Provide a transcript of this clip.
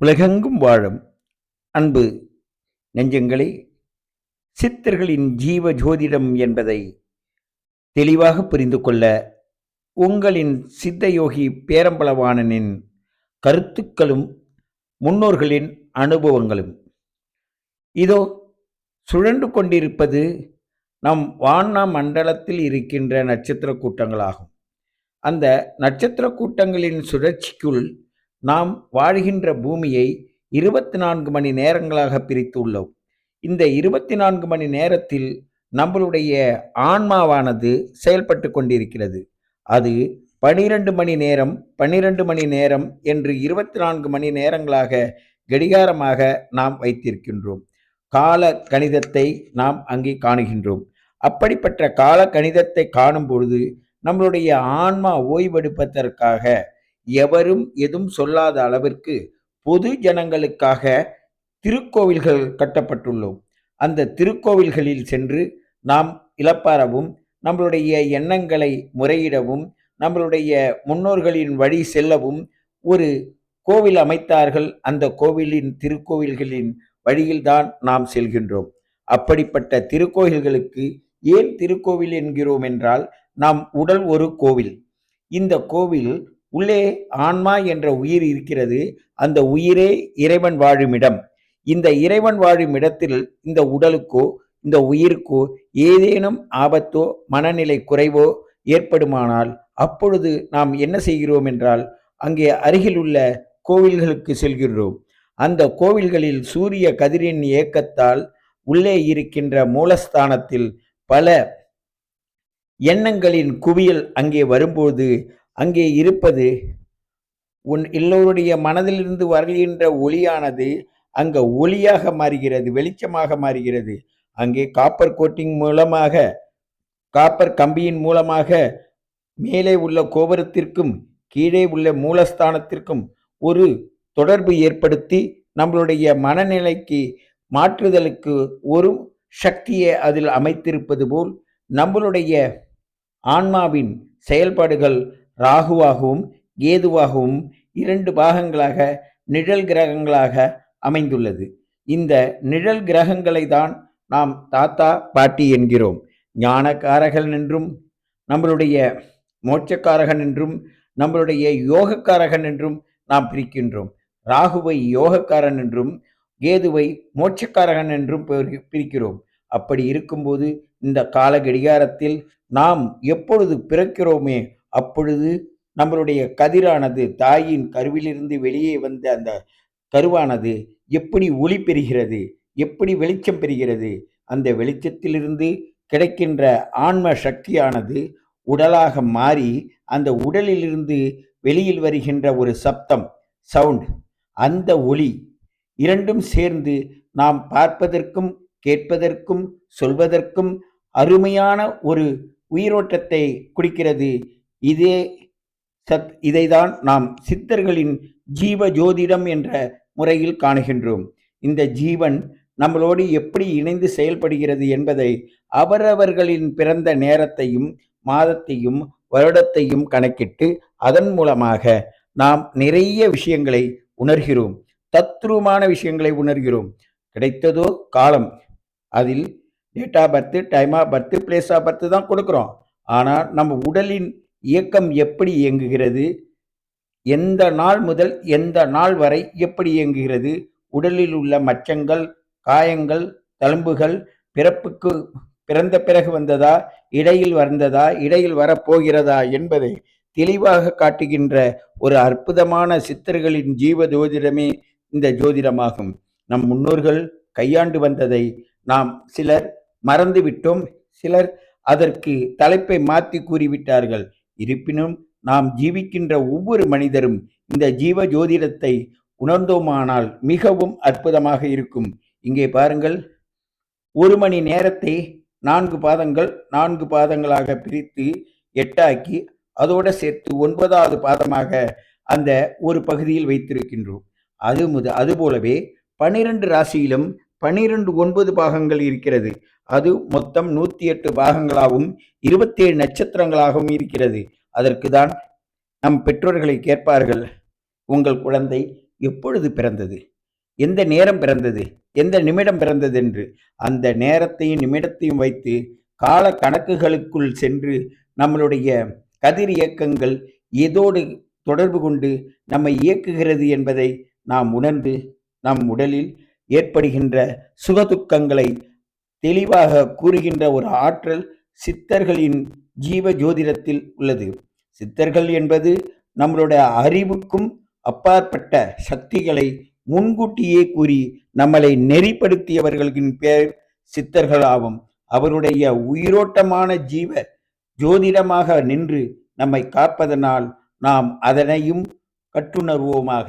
உலகெங்கும் வாழும் அன்பு நெஞ்சங்களே சித்தர்களின் ஜீவ ஜோதிடம் என்பதை தெளிவாக புரிந்து கொள்ள உங்களின் சித்தயோகி பேரம்பளவாணனின் கருத்துக்களும் முன்னோர்களின் அனுபவங்களும். இதோ சுழன்று கொண்டிருப்பது நம் வானா மண்டலத்தில் இருக்கின்ற நட்சத்திர கூட்டங்களாகும். அந்த நட்சத்திர கூட்டங்களின் சுழற்சிக்குள் நாம் வாழ்கின்ற பூமியை இருபத்தி நான்கு மணி நேரங்களாக பிரித்துள்ளோம். இந்த இருபத்தி நான்கு மணி நேரத்தில் நம்மளுடைய ஆன்மாவானது செயல்பட்டு கொண்டிருக்கிறது. அது பனிரெண்டு மணி நேரம் பனிரெண்டு மணி நேரம் என்று இருபத்தி நான்கு மணி நேரங்களாக கடிகாரமாக நாம் வைத்திருக்கின்றோம். கால கணிதத்தை நாம் அங்கே காணுகின்றோம். அப்படிப்பட்ட கால கணிதத்தை காணும் பொழுது நம்மளுடைய ஆன்மா ஓய்வெடுப்பதற்காக எவரும் எதுவும் சொல்லாத அளவிற்கு பொது ஜனங்களுக்காக திருக்கோவில்கள் கட்டப்பட்டுள்ளோம். அந்த திருக்கோவில்களில் சென்று நாம் இழப்பாரவும் நம்மளுடைய எண்ணங்களை முறையிடவும் நம்மளுடைய முன்னோர்களின் வழி செல்லவும் ஒரு கோவில் அமைத்தார்கள். அந்த கோவிலின் திருக்கோவில்களின் வழியில்தான் நாம் செல்கின்றோம். அப்படிப்பட்ட திருக்கோவில்களுக்கு ஏன் திருக்கோவில் என்கிறோம் என்றால் நாம் உடல் ஒரு கோவில். இந்த கோவில் உள்ளே ஆன்மா என்ற உயிர் இருக்கிறது. அந்த உயிரே இறைவன் வாழும் இடம். இந்த இறைவன் வாழும் இடத்தில் இந்த உடலுக்கோ இந்த உயிருக்கோ ஏதேனும் ஆபத்தோ மனநிலை குறைவோ ஏற்படுமானால் அப்பொழுது நாம் என்ன செய்கிறோம் என்றால் அங்கே அருகில் உள்ள கோவில்களுக்கு செல்கின்றோம். அந்த கோவில்களில் சூரிய கதிரின் இயக்கத்தால் உள்ளே இருக்கின்ற மூலஸ்தானத்தில் பல எண்ணங்களின் குவியல் அங்கே வரும்போது அங்கே இருப்பது உன் எல்லோருடைய மனதிலிருந்து வருகின்ற ஒளியானது அங்க ஒளியாக மாறுகிறது வெளிச்சமாக மாறுகிறது. அங்கே காப்பர் கோட்டிங் மூலமாக காப்பர் கம்பியின் மூலமாக மேலே உள்ள கோபுரத்திற்கும் கீழே உள்ள மூலஸ்தானத்திற்கும் ஒரு தொடர்பு ஏற்படுத்தி நம்மளுடைய மனநிலைக்கு மாற்றுதலுக்கு ஒரு சக்தியை அதில் அமைத்திருப்பது போல் நம்மளுடைய ஆன்மாவின் செயல்பாடுகள் ராகுவாகவும் கேதுவாகவும் இரண்டு பாகங்களாக நிழல் கிரகங்களாக அமைந்துள்ளது. இந்த நிழல் கிரகங்களை தான் நாம் தாத்தா பாட்டி என்கிறோம். ஞானக்காரகன் என்றும் நம்மளுடைய மோட்சக்காரகன் என்றும் நம்மளுடைய யோகக்காரகன் என்றும் நாம் பிரிக்கின்றோம். ராகுவை யோகக்காரன் என்றும் கேதுவை மோட்சக்காரகன் என்றும் பிரிக்கிறோம். அப்படி இருக்கும்போது இந்த கால கடிகாரத்தில் நாம் எப்பொழுது பிறக்கிறோமே அப்பொழுது நம்மளுடைய கதிரானது தாயின் கருவிலிருந்து வெளியே வந்த அந்த கருவானது எப்படி ஒளி பெறுகிறது எப்படி வெளிச்சம் பெறுகிறது அந்த வெளிச்சத்திலிருந்து கிடைக்கின்ற ஆன்ம சக்தியானது உடலாக மாறி அந்த உடலிலிருந்து வெளியில் வருகின்ற ஒரு சப்தம் சவுண்ட் அந்த ஒளி இரண்டும் சேர்ந்து நாம் பார்ப்பதற்கும் கேட்பதற்கும் சொல்வதற்கும் அருமையான ஒரு உயிரோட்டத்தை குடிக்கிறது இதே சத் இதைதான் நாம் சித்தர்களின் ஜீவ ஜோதிடம் என்ற முறையில் காணுகின்றோம். இந்த ஜீவன் நம்மளோடு எப்படி இணைந்து செயல்படுகிறது என்பதை அவரவர்களின் பிறந்த நேரத்தையும் மாதத்தையும் வருடத்தையும் கணக்கிட்டு அதன் மூலமாக நாம் நிறைய விஷயங்களை உணர்கிறோம். தத்ரூபமான விஷயங்களை உணர்கிறோம். கிடைத்ததோ காலம். அதில் date of birth time of birth place of birth தான் கொடுக்குறோம். ஆனால் நம்ம உடலின் இயக்கம் எப்படி இயங்குகிறது? எந்த நாள் முதல் எந்த நாள் வரை எப்படி இயங்குகிறது? உடலில் உள்ள மச்சங்கள் காயங்கள் தழும்புகள் பிறப்புக்கு பிறந்த பிறகு வந்ததா? இடையில் வந்ததா? இடையில் வரப்போகிறதா? என்பதை தெளிவாக காட்டுகின்ற ஒரு அற்புதமான சித்தர்களின் ஜீவ ஜோதிடமே இந்த ஜோதிடமாகும். நம் முன்னோர்கள் கையாண்டு வந்ததை நாம் சிலர் மறந்துவிட்டோம். சிலர் அதற்கு தலைப்பை மாற்றி கூறிவிட்டார்கள். இருப்பினும் நாம் ஜீவிக்கின்ற ஒவ்வொரு மனிதரும் இந்த ஜீவ ஜோதிடத்தை உணர்ந்தோமானால் மிகவும் அற்புதமாக இருக்கும். இங்கே பாருங்கள். ஒரு மணி நேரத்தை நான்கு பாதங்கள் நான்கு பாதங்களாக பிரித்து எட்டாக்கி அதோடு சேர்த்து ஒன்பதாவது பாதமாக அந்த ஒரு பகுதியில் வைத்திருக்கின்றோம். அது முத அதுபோலவே பனிரெண்டு ராசியிலும் பனிரெண்டு ஒன்பது பாகங்கள் இருக்கிறது. அது மொத்தம் நூற்றி எட்டு பாகங்களாகவும் இருபத்தேழு நட்சத்திரங்களாகவும் இருக்கிறது. அதற்கு தான் நம் பெற்றோர்களை கேட்பார்கள் உங்கள் குழந்தை எப்பொழுது பிறந்தது? எந்த நேரம் பிறந்தது? எந்த நிமிடம் பிறந்தது? என்று. அந்த நேரத்தையும் நிமிடத்தையும் வைத்து கால கணக்குகளுக்குள் சென்று நம்மளுடைய கதிர் இயக்கங்கள் எதோடு தொடர்பு கொண்டு நம்மை இயக்குகிறது என்பதை நாம் உணர்ந்து நம் உடலில் ஏற்படுகின்ற சுகதுக்கங்களை தெளிவாக கூறுகின்ற ஒரு ஆற்றல் சித்தர்களின் ஜீவ ஜோதிடத்தில் உள்ளது. சித்தர்கள் என்பது நம்மளுடைய அறிவுக்கும் அப்பாற்பட்ட சக்திகளை முன்கூட்டியே கூறி நம்மளை நெறிப்படுத்தியவர்களின் பேர் சித்தர்கள் ஆகும் அவருடைய உயிரோட்டமான ஜீவ ஜோதிடமாக நின்று நம்மை காப்பதனால் நாம் அதனையும் கற்றுணர்வோமாக